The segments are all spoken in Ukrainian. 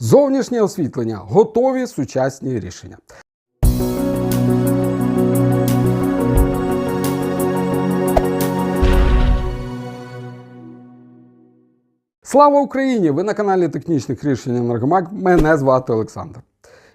Зовнішнє освітлення готові сучасні рішення. Слава Україні! Ви на каналі Технічних рішень Енергомаг. Мене звати Олександр.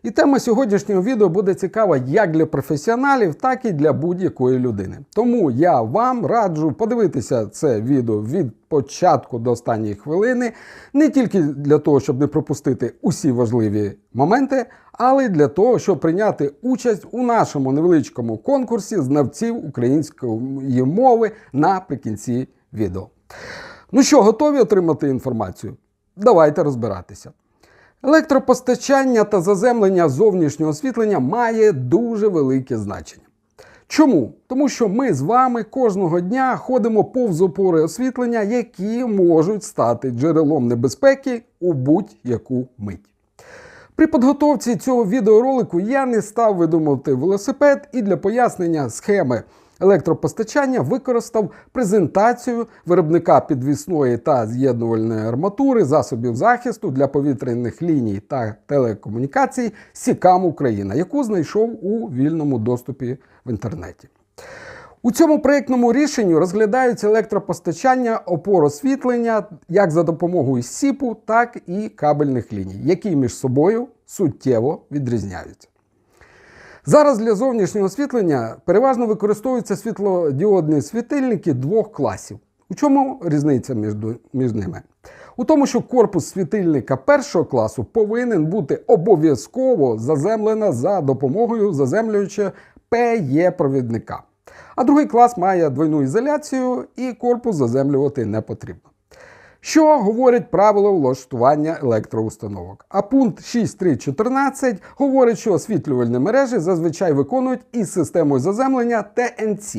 І тема сьогоднішнього відео буде цікава як для професіоналів, так і для будь-якої людини. Тому я вам раджу подивитися це відео від початку до останньої хвилини, не тільки для того, щоб не пропустити усі важливі моменти, але й для того, щоб прийняти участь у нашому невеличкому конкурсі знавців української мови наприкінці відео. Ну що, готові отримати інформацію? Давайте розбиратися. Електропостачання та заземлення зовнішнього освітлення має дуже велике значення. Чому? Тому що ми з вами кожного дня ходимо повз опори освітлення, які можуть стати джерелом небезпеки у будь-яку мить. При підготовці цього відеоролику я не став видумувати велосипед і для пояснення схеми електропостачання використав презентацію виробника підвісної та з'єднувальної арматури засобів захисту для повітряних ліній та телекомунікацій Сікам Україна, яку знайшов у вільному доступі в інтернеті. У цьому проєктному рішенні розглядаються електропостачання опор освітлення як за допомогою СІПу, так і кабельних ліній, які між собою суттєво відрізняються. Зараз для зовнішнього освітлення переважно використовуються світлодіодні світильники двох класів. У чому різниця між, між ними? У тому, що корпус світильника першого класу повинен бути обов'язково заземлена за допомогою заземлюючого ПЕ-провідника. А другий клас має двойну ізоляцію і корпус заземлювати не потрібно. Що говорять правила влаштування електроустановок? А пункт 6.3.14 говорить, що освітлювальні мережі зазвичай виконують із системою заземлення ТНЦ.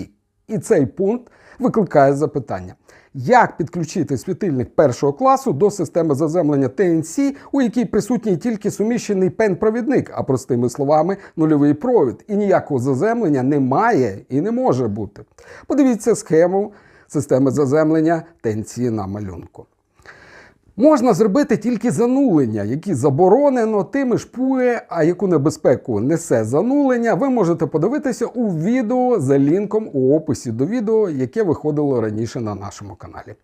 І цей пункт викликає запитання. Як підключити світильник першого класу до системи заземлення ТНЦ, у якій присутній тільки суміщений пен-провідник, а простими словами, нульовий провід, і ніякого заземлення немає і не може бути. Подивіться схему системи заземлення ТНЦ на малюнку. Можна зробити тільки занулення, які заборонено тими ж ПУЕ, а яку небезпеку несе занулення, ви можете подивитися у відео за лінком у описі до відео, яке виходило раніше на нашому каналі.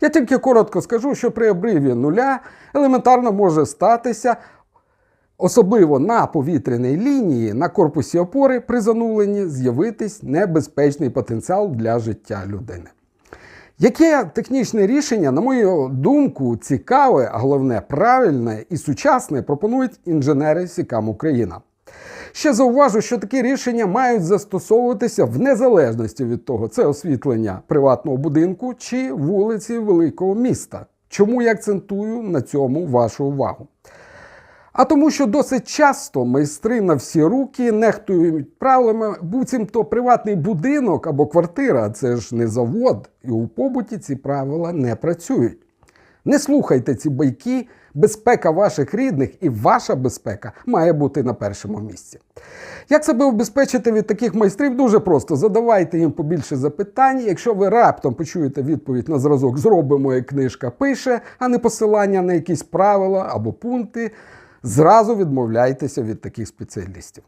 Я тільки коротко скажу, що при обриві нуля елементарно може статися. Особливо на повітряній лінії на корпусі опори при зануленні з'явитись небезпечний потенціал для життя людини. Яке технічне рішення, на мою думку, цікаве, а головне правильне і сучасне пропонують інженери Сікам Україна. Ще зауважу, що такі рішення мають застосовуватися в незалежності від того, це освітлення приватного будинку чи вулиці великого міста. Чому я акцентую на цьому вашу увагу? А тому, що досить часто майстри на всі руки нехтують правилами, буцімто приватний будинок або квартира це ж не завод, і у побуті ці правила не працюють. Не слухайте ці байки, безпека ваших рідних і ваша безпека має бути на першому місці. Як себе обезпечити від таких майстрів? Дуже просто. Задавайте їм побільше запитань. Якщо ви раптом почуєте відповідь на зразок, зробимо, як книжка пише, а не посилання на якісь правила або пункти, зразу відмовляйтеся від таких спеціалістів.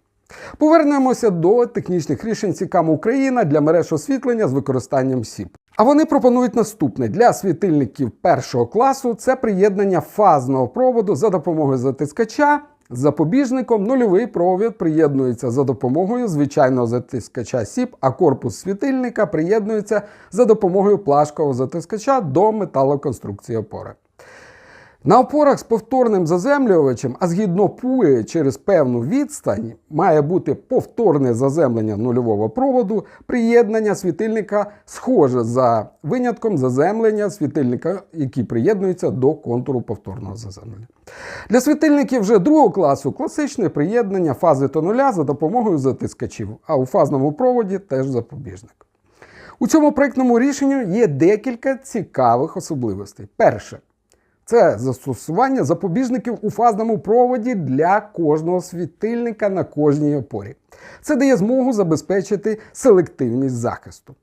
Повернемося до технічних рішень Сікам Україна для мереж освітлення з використанням СІП. А вони пропонують наступне для світильників першого класу це приєднання фазного проводу за допомогою затискача. Запобіжником нульовий провід приєднується за допомогою звичайного затискача СІП, а корпус світильника приєднується за допомогою плашкового затискача до металоконструкції опори. На опорах з повторним заземлювачем, а згідно ПУЕ через певну відстань, має бути повторне заземлення нульового проводу, приєднання світильника схоже за винятком заземлення світильника, які приєднуються до контуру повторного заземлення. Для світильників вже другого класу класичне приєднання фази до нуля за допомогою затискачів, а у фазному проводі теж запобіжник. У цьому проєктному рішенні є декілька цікавих особливостей. Перше. Це застосування запобіжників у фазному проводі для кожного світильника на кожній опорі. Це дає змогу забезпечити селективність захисту.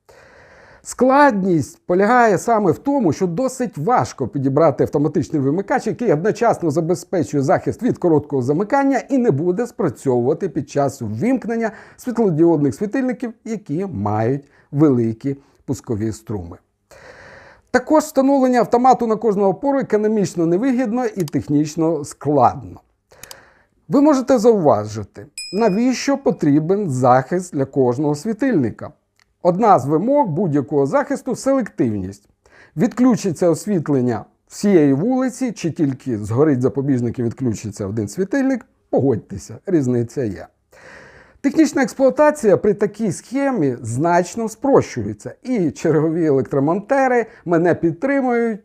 Складність полягає саме в тому, що досить важко підібрати автоматичний вимикач, який одночасно забезпечує захист від короткого замикання і не буде спрацьовувати під час ввімкнення світлодіодних світильників, які мають великі пускові струми. Також встановлення автомату на кожну опору економічно невигідно і технічно складно. Ви можете зауважити, навіщо потрібен захист для кожного світильника. Одна з вимог будь-якого захисту селективність. Відключиться освітлення всієї вулиці, чи тільки згорить запобіжник і відключиться один світильник, погодьтеся, різниця є. Технічна експлуатація при такій схемі значно спрощується, і чергові електромонтери мене підтримують.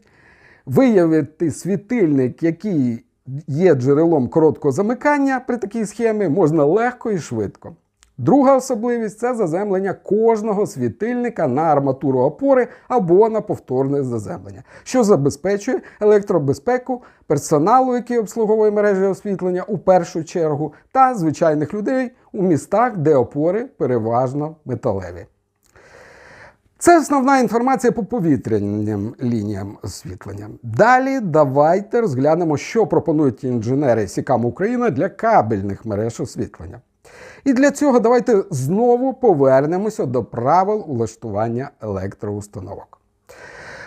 Виявити світильник, який є джерелом короткого замикання при такій схемі, можна легко і швидко. Друга особливість це заземлення кожного світильника на арматуру опори або на повторне заземлення, що забезпечує електробезпеку персоналу, який обслуговує мережі освітлення у першу чергу, та звичайних людей у містах, де опори переважно металеві. Це основна інформація по повітряним лініям освітлення. Далі давайте розглянемо, що пропонують інженери Сікам Україна для кабельних мереж освітлення. І для цього давайте знову повернемося до правил улаштування електроустановок.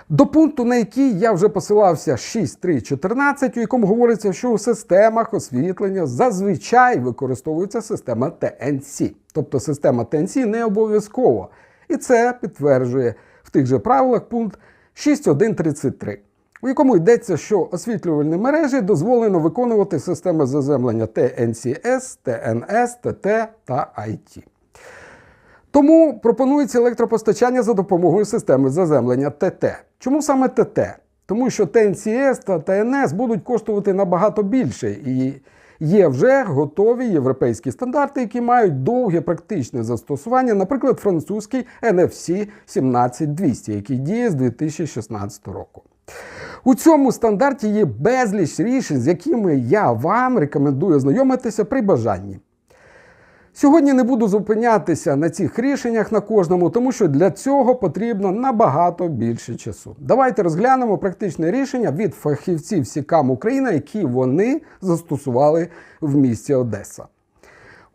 До пункту, на який я вже посилався 6.3.14, у якому говориться, що у системах освітлення зазвичай використовується система TNC. Тобто система TNC не обов'язково. І це підтверджує в тих же правилах пункт 6.1.33, у якому йдеться, що освітлювальні мережі дозволено виконувати системи заземлення TNCS, TNS, TT та IT. Тому пропонується електропостачання за допомогою системи заземлення ТТ. Чому саме ТТ? Тому що TNCS та TNS будуть коштувати набагато більше і є вже готові європейські стандарти, які мають довге практичне застосування, наприклад, французький NFC 17200, який діє з 2016 року. У цьому стандарті є безліч рішень, з якими я вам рекомендую ознайомитися при бажанні. Сьогодні не буду зупинятися на цих рішеннях на кожному, тому що для цього потрібно набагато більше часу. Давайте розглянемо практичне рішення від фахівців Сікам Україна, які вони застосували в місті Одеса.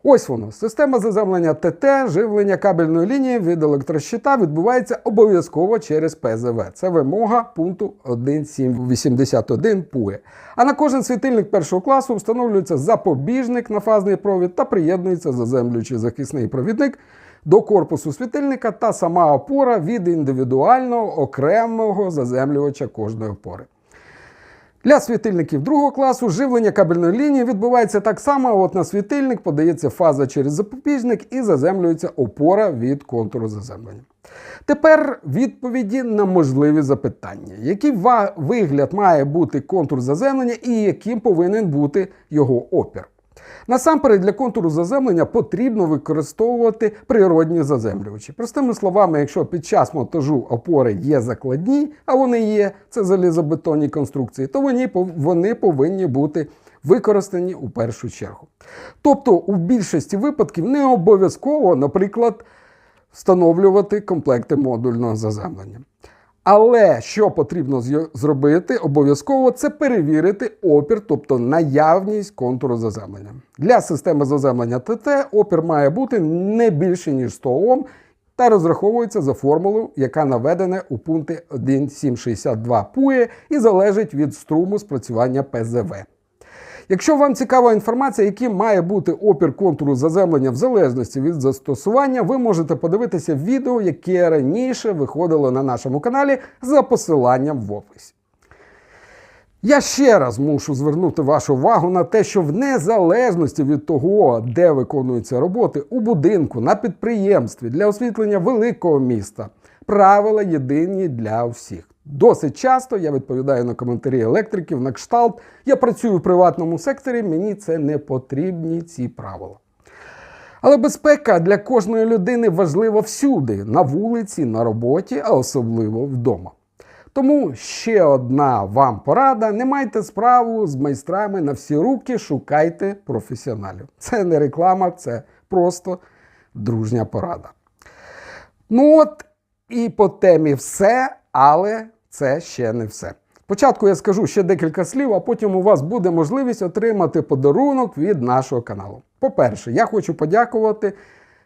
Ось воно. Система заземлення ТТ, живлення кабельної лінії від електрощита відбувається обов'язково через ПЗВ. Це вимога пункту 1.781 ПУЕ. А на кожен світильник першого класу встановлюється запобіжник на фазний провід та приєднується заземлюючий захисний провідник до корпусу світильника та сама опора від індивідуального окремого заземлювача кожної опори. Для світильників другого класу живлення кабельної лінії відбувається так само. От на світильник подається фаза через запобіжник і заземлюється опора від контуру заземлення. Тепер відповіді на можливі запитання. Який вигляд має бути контур заземлення і яким повинен бути його опір? Насамперед, для контуру заземлення потрібно використовувати природні заземлювачі. Простими словами, якщо під час монтажу опори є закладні, а вони є, це залізобетонні конструкції, то вони, вони повинні бути використані у першу чергу. Тобто, у більшості випадків не обов'язково, наприклад, встановлювати комплекти модульного заземлення. Але що потрібно зробити, обов'язково це перевірити опір, тобто наявність контуру заземлення. Для системи заземлення ТТ опір має бути не більше, ніж 100 Ом, та розраховується за формулою, яка наведена у пункті 1.762 ПУЄ і залежить від струму спрацювання ПЗВ. Якщо вам цікава інформація, яким має бути опір контуру заземлення в залежності від застосування, ви можете подивитися відео, яке раніше виходило на нашому каналі за посиланням в описі. Я ще раз мушу звернути вашу увагу на те, що в незалежності від того, де виконуються роботи, у будинку, на підприємстві для освітлення великого міста, правила єдині для всіх. Досить часто я відповідаю на коментарі електриків на кшталт. Я працюю в приватному секторі, мені це не потрібні ці правила. Але безпека для кожної людини важлива всюди, на вулиці, на роботі, а особливо вдома. Тому ще одна вам порада: не майте справу з майстрами на всі руки, шукайте професіоналів. Це не реклама, це просто дружня порада. Ну от І по темі все, але це ще не все. Спочатку я скажу ще декілька слів, а потім у вас буде можливість отримати подарунок від нашого каналу. По-перше, я хочу подякувати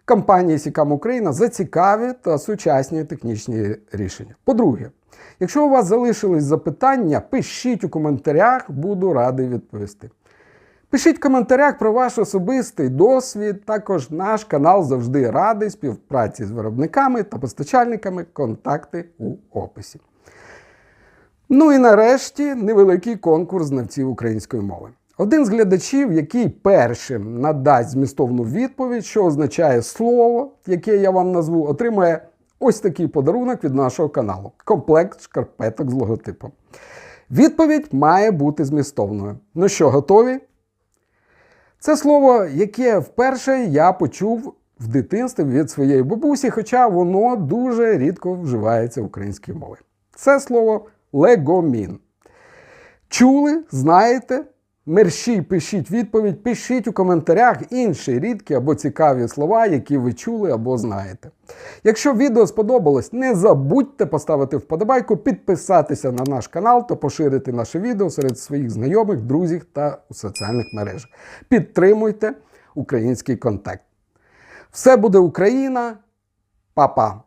компанії Сікам Україна за цікаві та сучасні технічні рішення. По-друге, якщо у вас залишились запитання, пишіть у коментарях, буду радий відповісти. Пишіть в коментарях про ваш особистий досвід. Також наш канал завжди радий співпраці з виробниками та постачальниками. Контакти у описі. Ну і нарешті невеликий конкурс знавців української мови. Один з глядачів, який першим надасть змістовну відповідь, що означає слово, яке я вам назву, отримає ось такий подарунок від нашого каналу комплект шкарпеток з логотипом. Відповідь має бути змістовною. Ну що, готові? Це слово, яке вперше я почув в дитинстві від своєї бабусі, хоча воно дуже рідко вживається в українській мові. Це слово легомін. Чули, знаєте? Мерщій пишіть відповідь, пишіть у коментарях інші рідкі або цікаві слова, які ви чули або знаєте. Якщо відео сподобалось, не забудьте поставити вподобайку, підписатися на наш канал та поширити наше відео серед своїх знайомих, друзів та у соціальних мережах. Підтримуйте український контент. Все буде Україна. Па-па!